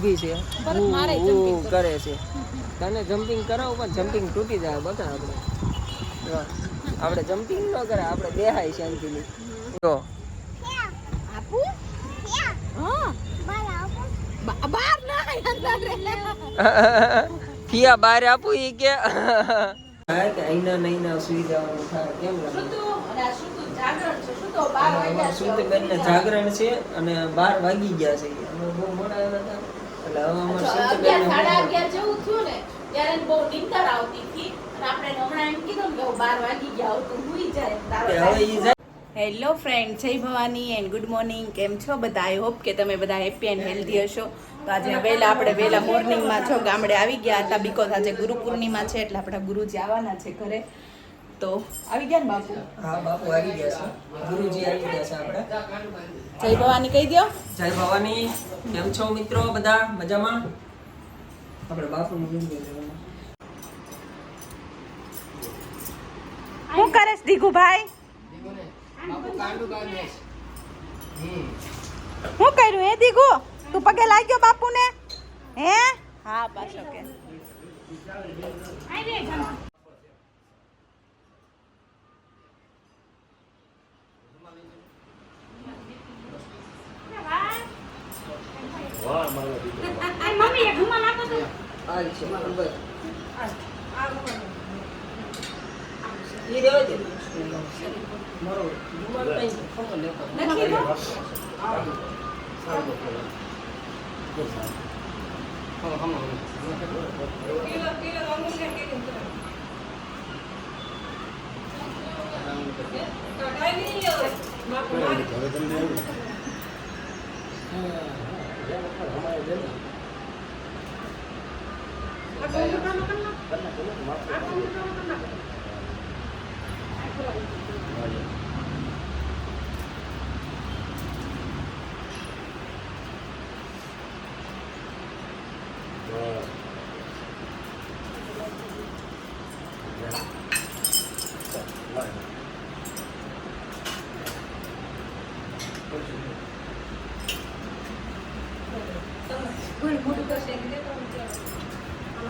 ઊભી છે. કરે છે. તને જમ્પિંગ કરાવું પણ જમ્પિંગ તૂટી જાય બધા આપણે. આપણે જમ્પિંગ ન કરે આપણે બેહાય શાંતિની જો. ફિયા બહાર આપું ઈ કે. અહીંના નહીંના સુઈ જવાનું થાય કેમ લાગે? જાગરણ છે? જાગરણ અને બાર વાગી ગયા છે. બહુ મોડા હતા. એટલે હવે અમારે જો સુધીબેન અગિયાર સાડા અગિયાર જેવું થયું ને ત્યારે બહુ નીંદર આવતી હતી. અને આપણે હમણાં એમ કીધું કે બાર વાગી ગયા હવે હુઈ જાય તારો હવે ઈ જાય હેલો ફ્રેન્ડ જય ભવાની એન્ડ ગુડ મોર્નિંગ કેમ છો બધા? આઈ હોપ કે તમે બધા હેપી એન્ડ હેલ્ધી હશો. તો આજે વહેલા આપણે વહેલા મોર્નિંગમાં છો ગામડે આવી ગયા હતા બીકોઝ આજે ગુરુ પૂર્ણિમા છે એટલે આપણા ગુરુજી આવવાના છે ઘરે. તો આવી ગયા ને બાપુ? હા બાપુ આવી ગયા છે. ગુરુજી આવી ગયા છે આપણે. જય ભવાની કહી દો જય ભવાની. કેમ છો મિત્રો બધા? મજામાં? આપણે જોવાનું. શું કરે છે દીઘુભાઈ હું કર્યું હે દીગુ તું પગે લાગ્યો બાપુને? હે? હા પાછો કે આ છે બસ. ઈ રહેવા દે. મારો રૂમાલ કઈ ખબર લેતો. નથી તો? આ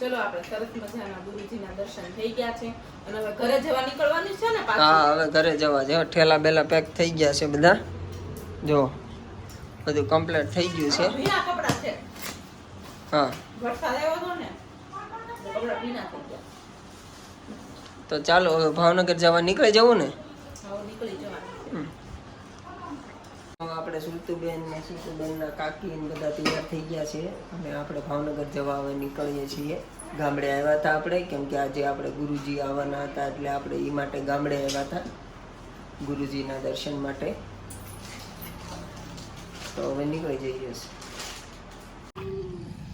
ચલો આપણે સરસ મજાના ગુરુજીના દર્શન થઈ ગયા છે. અને હવે ઘરે જવા નીકળવાનું છે ને પાછું? હા હવે ઘરે જવા છે. ઠેલા બેલા પેક થઈ ગયા છે બધા. જો બધું કમ્પ્લીટ થઈ ગયું છે. ભીના કપડા છે. હા. વરસાદ આવ્યો હતો ને તો ભીના થઈ ગયા. તો ચાલો હવે ભાવનગર જવા નીકળી જવું ને? હા નીકળી જવાનું. આપણે સુલતુબેન ને સીતુબેનના કાકી બધા તૈયાર થઈ ગયા છે. અને આપણે ભાવનગર જવા હવે નીકળીએ છીએ. ગામડે આવ્યા હતા આપણે, કેમ કે આજે આપણે ગુરુજી આવવાના હતા એટલે આપણે એ માટે ગામડે આવ્યા હતા, ગુરુજીના દર્શન માટે. તો હવે નીકળી જઈએ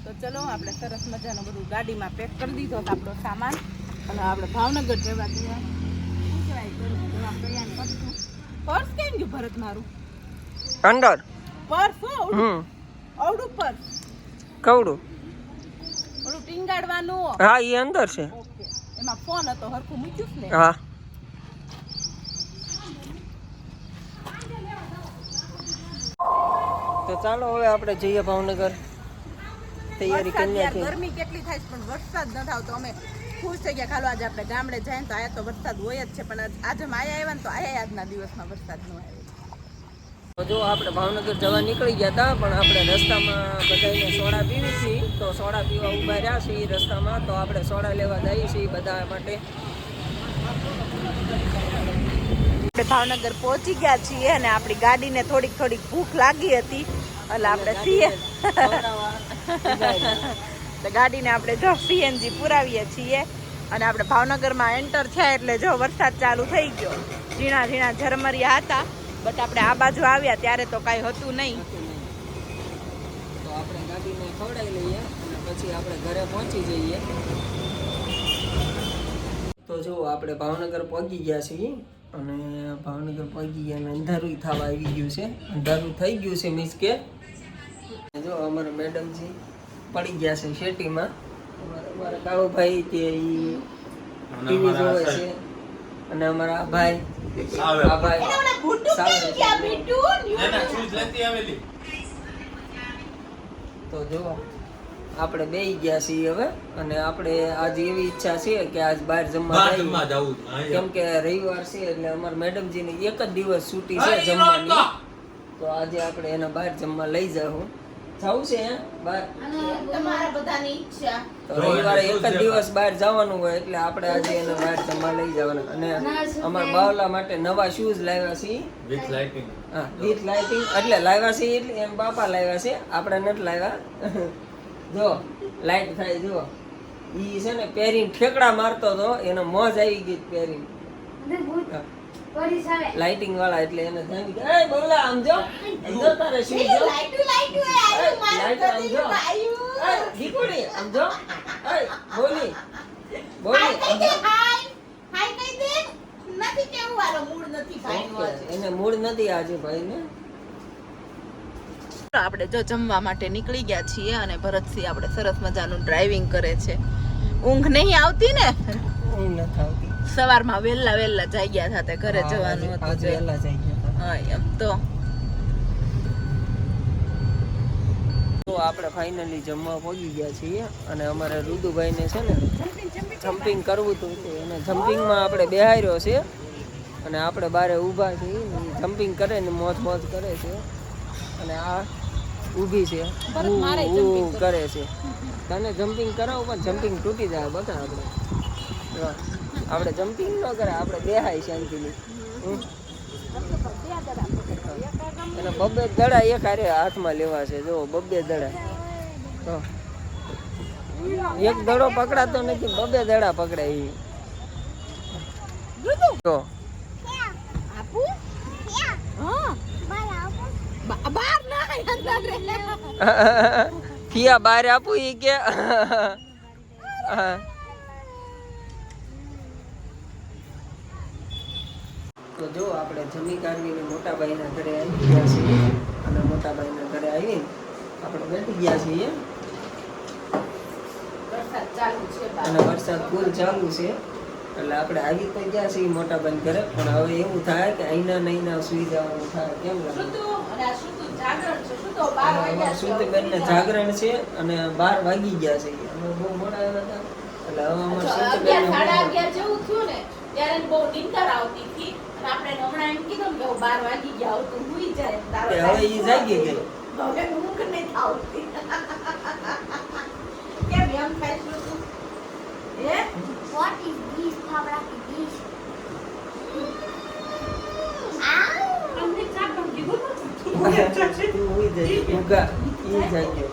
તો ચલો, આપણે સરસ મજાનું બધું ગાડીમાં પેક કરી દીધો આપણો સામાન. અને આપણે ભાવનગર જવા ત્યાં શું ગયું ભરત મારું અંદર હમ. અવળું પર્સ કવડું? ઓલું ટીંગાડવાનું હા. એ અંદર છે. એમાં ફોન હતો હરખું મૂક્યું ને? હા. તો ચાલો હવે આપણે જઈએ ભાવનગર. તૈયારી કરી યાર ગરમી કેટલી થાય છે પણ વરસાદ ન આવતો અમે ખુશ થઈ ગયા. ખાલો આજે આપણે ગામડે જાય તો આયા તો વરસાદ હોય જ છે પણ આજ- માયા આવ્યા ને તો આયા આજના દિવસમાં વરસાદ ન આવ્યો જો આપણે ભાવનગર જવા નીકળી ગયા હતા પણ આપણે રસ્તામાં બધાને સોડા પીવી છીએ તો સોડા પીવા ઊભા રહ્યા છીએ રસ્તામાં. તો આપણે સોડા લેવા જઈએ છીએ બધા માટે. ભાવનગર પહોંચી ગયા છીએ અને આપણી ગાડીને થોડીક થોડીક ભૂખ લાગી હતી. એટલે આપણે સીએ ગાડીને આપણે જો સીએનજી પુરાવીએ છીએ. અને આપણે ભાવનગરમાં એન્ટર થયા એટલે જો વરસાદ ચાલુ થઈ ગયો. ઝીણા ઝીણા ઝરમરિયા હતા. બટ આપણે આ બાજુ આવ્યા ત્યારે તો કાંઈ હતું નહીં. તો આપણે ગાડીને ખવડાવી લઈએ અને પછી આપણે ઘરે પહોંચી જઈએ. તો જો આપણે ભાવનગર પહોંચી ગયા છીએ અને ભાવનગર પહોંચી ગયા અને અંધારું થવા આવી ગયું છે. અંધારું થઈ ગયું છે મીન્સ કે જો અમારા મેડમજી પડી ગયા છે શેટીમાં. અમારા અમારા કાળુભાઈ તે ઈ ટીવી જોવે છે. અને અમારા ભાઈ આ ભાઈ તો જો આપણે બે ગયા છીએ હવે અને આપણે આજ એવી ઈચ્છા છે કે આજ બહાર જમવા જવું કેમ કે રવિવાર છે એટલે અમારા મેડમજીની એક જ દિવસ છૂટી છે જમવાની. તો આજે આપણે એને બહાર જમવા લઈ જાઉં. જવું છે હે? બહાર. તમારા બધાની ઈચ્છા. તો રવિવારે એક જ દિવસ બહાર જવાનું હોય એટલે આપણે આજે એને બહાર જમવા લઈ જવાના. અને અમારા બાવલા માટે નવા શૂઝ લાવ્યા છીએ હા વિથ લાઇટિંગ એટલે લાવ્યા છે એટલે એમ બાપા લાવ્યા છે. આપણે નથી લાવ્યા. જો લાઇટ થાય જો. ઈ છે ને પહેરીને ઠેકડા મારતો હતો એને મોજ આવી ગઈ પહેરીને. લાઇટિંગ વાળા એટલે એને જાણી કે એ બોલા આમ જો આમ તારે શું જો? લાઈટ આમ જો. એ દીકુડી આમ જો. એ બોલી બોલી આમ જો. ઓકે, એને મૂળ નથી આજે ભાઈને. આપણે જો જમવા માટે નીકળી ગયા છીએ અને ભરતસિંહ આપણે સરસ મજાનું ડ્રાઇવિંગ કરે છે. ઊંઘ નહીં આવતી ને? ઊંઘ નથી આવતી. સવારમાં વહેલા વહેલા જઈ ગયા હતા ઘરે જવાનું હતું વહેલા જઈ ગયા હા એમ તો. તો આપણે ફાઇનલી જમવા પહોંચી ગયા છીએ અને અમારે રુદુભાઈને છે ને જમ્પિંગ કરવું હતું અને જમ્પિંગમાં આપણે બેહાર્યો છે અને આપણે બારે ઊભા છીએ. જમ્પિંગ કરે ને મોજ મોજ કરે છે. અને આ ઊભી છે. કરે છે. તને જમ્પિંગ કરાવો પણ જમ્પિંગ તૂટી જાય બધા આપણે. આપણે જમ્પિંગ ન કરે આપણે બેહાય શાંતિની. અને બબ્બે દડા એક હારે હાથમાં લેવા છે જો બબ્બે દડા. તો એક દડો પકડાતો નથી બબ્બે દડા પકડાય એ તો બહાર. ફિયા બારે આપું ઈ કે. તો જો આપણે જમી કાઢવીને મોટાભાઈના ઘરે આવી ગયા છીએ અને મોટાભાઈના ઘરે આવીને આપણે બેઠી ગયા છીએ. અને વરસાદ ફૂલ ચાલુ છે. એટલે આપણે આવી તો ગયા છીએ મોટાભાઈ ઘરે પણ હવે એવું થાય કે અહીંના નહીંના સુઈ જવાનું થાય. કેમ લાગે? શુદ્ધુ જાગરણ છે. બેનને જાગરણ છે અને બાર વાગી ગયા છે. અમે બહુ મોડા આવ્યા હતા. એટલે હવે અમારે થયું ને ત્યારે બહુ નિંદર આવતી આપણે હમણાં એમ કીધું કે હું બાર વાગી ગયા હવે તું જાય તારો હવે ઈ જાગી ગઈ. હવે ઊંઘ નહીં આવતી કેમ એમ થાય તું હે What is this? Pabra que this? અમને ચા પણ કીધું તું ઉઈ જાય. ઉગા. ઈ જાગ્યો.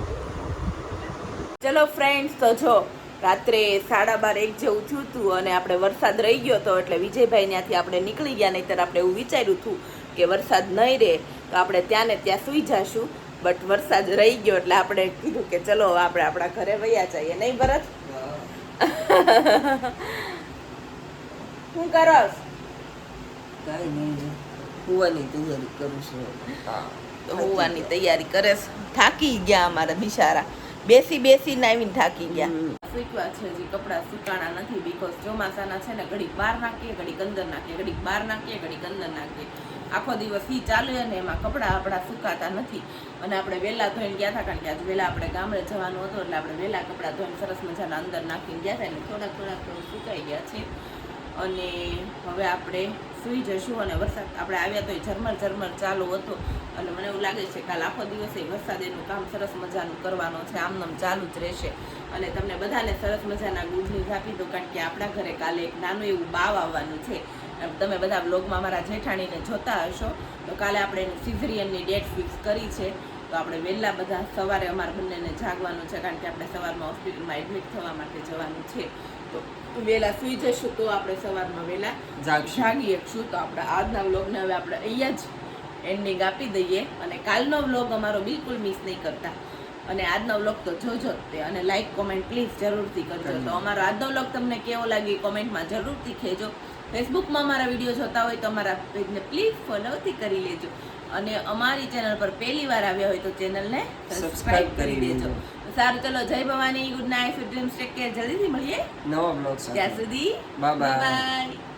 ચલો ફ્રેન્ડ્સ તો જો રાત્રે સાડા બાર એક જેવું થયું હતું અને આપણે વરસાદ રહી ગયો હતો એટલે વિજયભાઈ ત્યાંથી આપણે નીકળી ગયા નહીંતર આપણે એવું વિચાર્યું હતું કે વરસાદ નહીં રહે તો આપણે ત્યાં ને ત્યાં સૂઈ જશું. બટ વરસાદ રહી ગયો એટલે આપણે કીધું કે ચલો આપણે આપણા ઘરે વયા જઈએ. નહીં ભરત? શું કરો કાંઈ નહીં કુવાની તૈયારી કરું છું હોવાની તૈયારી કરે થાકી ગયા અમારા બિચારા. બેસી બેસીને આવીને થાકી ગયા. સૂકવા છે હજી કપડાં સુકાણા નથી બીકોઝ ચોમાસાના છે ને ઘડીક બહાર નાખીએ, ઘડીક અંદર નાખીએ, ઘડીક બહાર નાખીએ, ઘડીક અંદર નાખીએ. આખો દિવસ એ ચાલે ને એમાં કપડાં આપણા સુકાતા નથી. અને આપણે વહેલા ધોઈને ગયા હતા કારણ કે આજે વહેલા આપણે ગામડે જવાનું હતું એટલે આપણે વહેલા કપડાં ધોઈને સરસ મજાના અંદર નાખીને ગયા હતા એટલે થોડાક થોડું સુકાઈ ગયા છે. અને હવે આપણે સૂઈ જશું અને વરસાદ આપણે આવ્યા તો એ ઝરમર ઝરમર ચાલુ હતો. અને મને એવું લાગે છે કાલ આખો દિવસે વરસાદ એનું કામ સરસ મજાનું કરવાનો છે આમનામ ચાલુ જ રહેશે. અને તમને બધાને સરસ મજાના ગુડ ન્યૂઝ આપી દો કારણ કે આપણા ઘરે કાલે એક નાનું એવું બાવ આવવાનું છે. તમે બધા બ્લોગમાં મારા જેઠાણીને જોતા હશો. તો કાલે આપણે એનું સિઝરિયનની ડેટ ફિક્સ કરી છે. તો આપણે વહેલા બધા સવારે અમારા બંનેને જાગવાનું છે, કારણ કે આપણે સવારમાં હોસ્પિટલમાં એડમિટ થવા માટે જવાનું છે. તો વહેલા સુઈ જશું તો આપણે સવારમાં વહેલા. જાગી શકશું તો આપણે આજના વ્લોગને હવે આપણે અહીંયા જ એન્ડિંગ આપી દઈએ. અને કાલનો વ્લોગ અમારો બિલકુલ મિસ નહીં કરતા. અને આજનો વ્લોગ તો જોજો તે. અને લાઈક કોમેન્ટ પ્લીઝ જરૂરથી કરજો. તો અમારો આજનો વ્લોગ તમને કેવો લાગ્યો કોમેન્ટમાં જરૂરથી કહેજો. ફેસબુકમાં અમારા વીડિયો જોતા હોય તો અમારા પેજને પ્લીઝ ફોલોથી કરી લેજો. અને અમારી ચેનલ પર પહેલી વાર આવ્યા હોય તો ચેનલને સબસ્ક્રાઈબ કરી દેજો. સારું ચલો જય Bhavani good night dreams take care જલ્દીથી મળીએ. નવો બ્લોગ ત્યાં સુધી bye. બાય